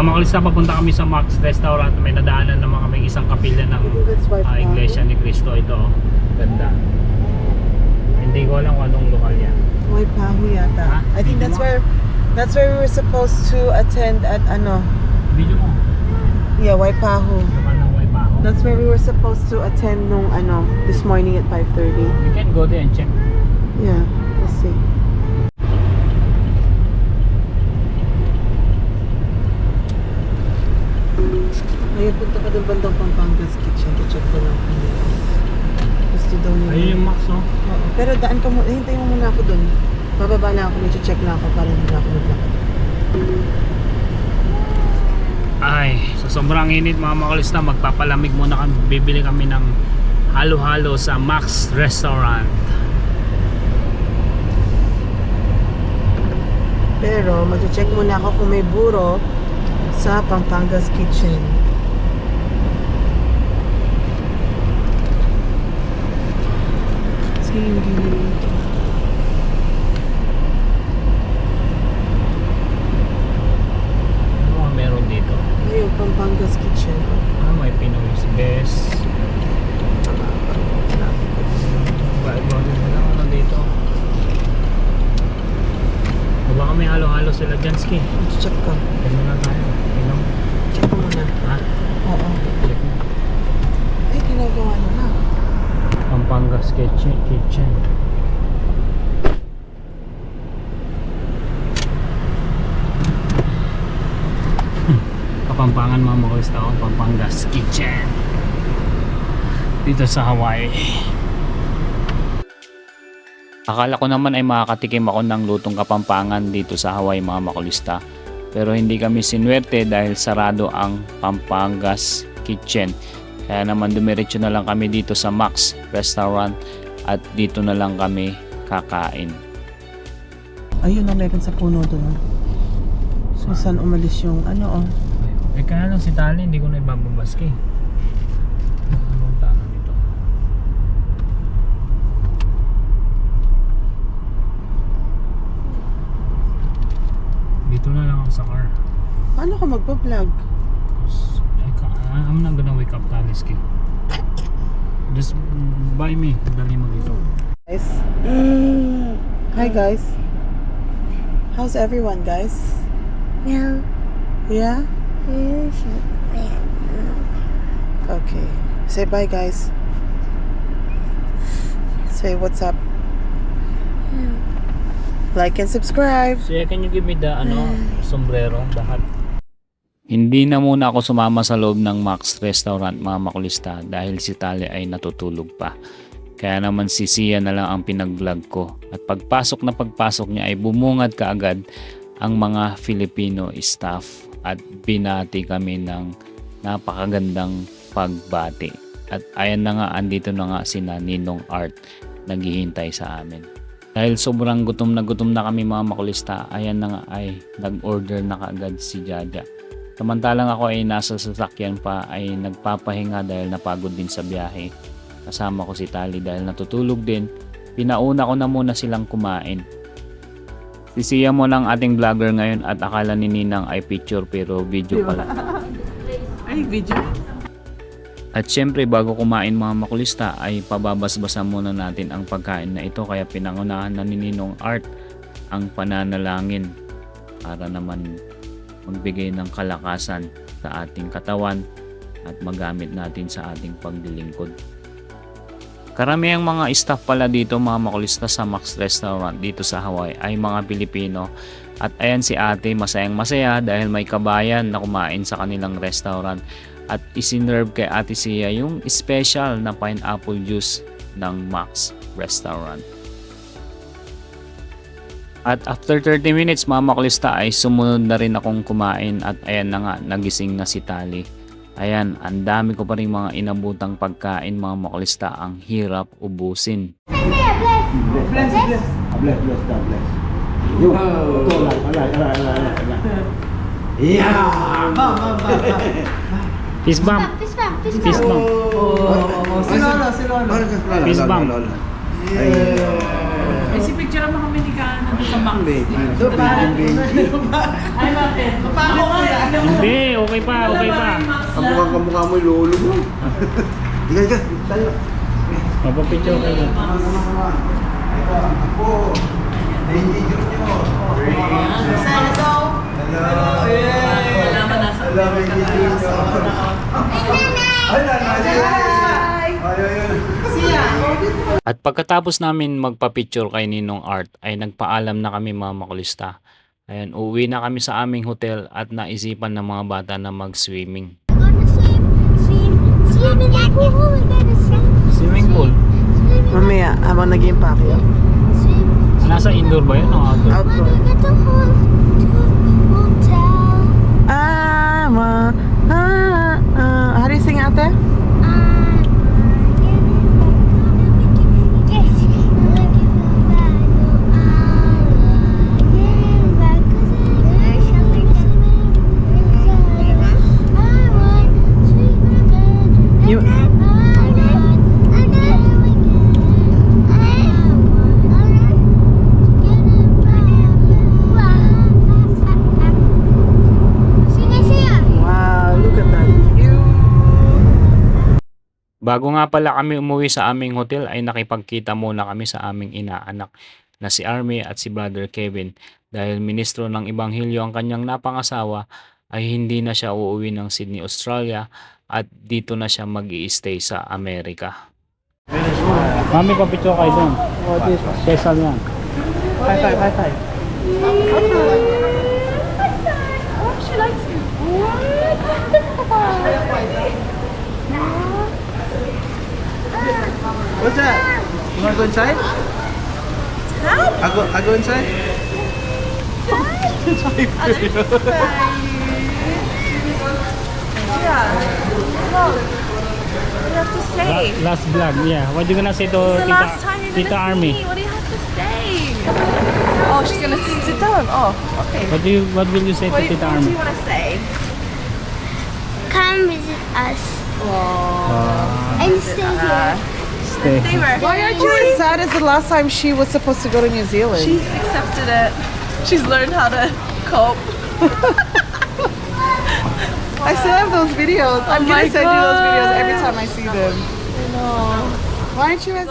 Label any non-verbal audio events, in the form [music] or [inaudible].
Mga makalista, papunta kami sa Max Restaurant. May nadaanan naman kami isang kapilya ng ah, Iglesia ni Cristo. Ito, oh. ganda. Hindi ko alam kung anong lokal yan. White Pahu yata. Ha? I think that's where that's where we were supposed to attend at ano. Video mo. Yeah, White Pahu. Lokal ng Waipaho. That's where we were supposed to attend nung ano this morning at 5:30. We can go there and check. Yeah, Ayun, punta ka doon bandang Pampangas Kitchen. Check ko lang. Gusto daw nila. Ayun yung Max, oh. Oo. Pero daan ka mo, hintay mo muna ako doon. Bababa lang ako, medyo check lang ako para hindi na ako maglakad. Ay, sa sobrang init mga makalista, magpapalamig muna kami. Bibili kami ng halo-halo sa Max Restaurant. Pero mag-check muna ako kung may buro sa Pampangas Kitchen. Sige. Ano mga meron dito? Ayun, Pampangas Kitchen. Ah, may Pinoy's Best. Iba-iba din lang ano dito. O baka may halo-halo sila dyan, Ski. Check ko. Yan muna tayo. Inom. Check ko muna. Ha? Oo. Check mo. Ay, ginagawa na na. Pampangas Kitchen. Kitchen. Kapampangan mga makulista ako. Pampangas Kitchen. Dito sa Hawaii. Akala ko naman ay makakatikim ako ng lutong kapampangan dito sa Hawaii mga makulista. Pero hindi kami sinwerte dahil sarado ang Pampangas Kitchen. Kaya naman dumiretso na lang kami dito sa Max Restaurant at dito na lang kami kakain. Ayun na, meron sa puno doon. ah. Kung saan umalis yung ano oh. Eh kaya lang si Tali, hindi ko na ibababaski. Anong tama nito? Dito na lang ako sa car. Paano ka magpa-vlog? Eh, ka- I'm not gonna Taliski. Just buy me. Dali mo dito. Guys. Hi guys. How's everyone guys? No, Yeah? should Okay. Say bye guys. Say what's up. Like and subscribe. So yeah, can you give me the ano, sombrero, the hat? Hindi na muna ako sumama sa loob ng Max Restaurant mga makulista dahil si Tali ay natutulog pa. Kaya naman si Sia na lang ang pinag-vlog ko. At pagpasok na pagpasok niya ay bumungad kaagad ang mga Filipino staff at binati kami ng napakagandang pagbati. At ayan na nga, andito na nga si Ninong Art naghihintay sa amin. Dahil sobrang gutom na gutom na kami mga makulista, ayan na nga ay nag-order na kaagad si Jaja. Samantalang ako ay nasa sasakyan pa ay nagpapahinga dahil napagod din sa biyahe. Kasama ko si Tali dahil natutulog din. Pinauna ko na muna silang kumain. Sisiya mo ng ating vlogger ngayon at akala ni Ninang ay picture pero video pala. [laughs] Ay, video. At syempre bago kumain mga makulista ay pababasbasan muna natin ang pagkain na ito kaya pinangunahan na ni Ninong Art ang pananalangin para naman magbigay ng kalakasan sa ating katawan at magamit natin sa ating paglilingkod. Karamihang mga staff pala dito mga makulista sa Max Restaurant dito sa Hawaii ay mga Pilipino at ayan si ate masayang masaya dahil may kabayan na kumain sa kanilang restaurant at isinerve kay Ate Sia yung special na pineapple juice ng Max Restaurant. At after 30 minutes mga makulista ay sumunod na rin akong kumain at ayan na nga nagising na si Tali. Ayan, ang dami ko pa rin mga inabutang pagkain mga makulista ang hirap ubusin. Bless, bless. Bless, bless, God bless. Yun. Ito lang. Alay, alay, alay, alay. Yeah! Ba, ba, ba, ba. Fist bump! Fist bump, fist bump. Fist bump! Oh, si Lolo, si Lolo. Fist bump! Ay, si picture mo kami ni Kana doon sa Max. Doon pa. Ay, bakit? Ako nga, ano Hindi, okay pa, okay pa. Kamukha kamukha mo yung lolo mo. Higa, higa. Tayo. Mapapicture kayo dun. Sama, sama, sama. Ito, ako. Benji Junior. Hello. Hello, Benji Junior. Ay, nanay. Ay, ay, ay. At pagkatapos namin magpa-picture kay Ninong Art ay nagpaalam na kami mga makulista. Ayan, uwi na kami sa aming hotel at naisipan ng mga bata na mag-swimming. Gonna swim, swim, swim in the pool. Swimming pool? Mamaya, habang swim. Nasa indoor ba yun o outdoor? Outdoor. Bago nga pala kami umuwi sa aming hotel ay nakipagkita muna kami sa aming inaanak na si Army at si Brother Kevin dahil ministro ng Ibanghilyo ang kanyang napangasawa ay hindi na siya uuwi ng Sydney, Australia at dito na siya mag stay sa Amerika. Mami, papicture kayo doon. Oh. Special yan. High five, high five. What's that? You wanna go inside? I go, I go inside? What [laughs] do you have to say? last vlog, yeah. What are you gonna say to This is last time you're Tita gonna Army? see me. What do you have to say? Oh, she's gonna sit sit down. Oh, okay. What do you what will you say What, to do- Tita what do you want to say? Come visit us Uh, and stay here. Stay. Stay where? Why aren't you as sad as the last time she was supposed to go to New Zealand? She's accepted it. She's learned how to cope. I still have those videos. Oh I'm Oh my gonna send you those videos every time I see them. I know. Why aren't you as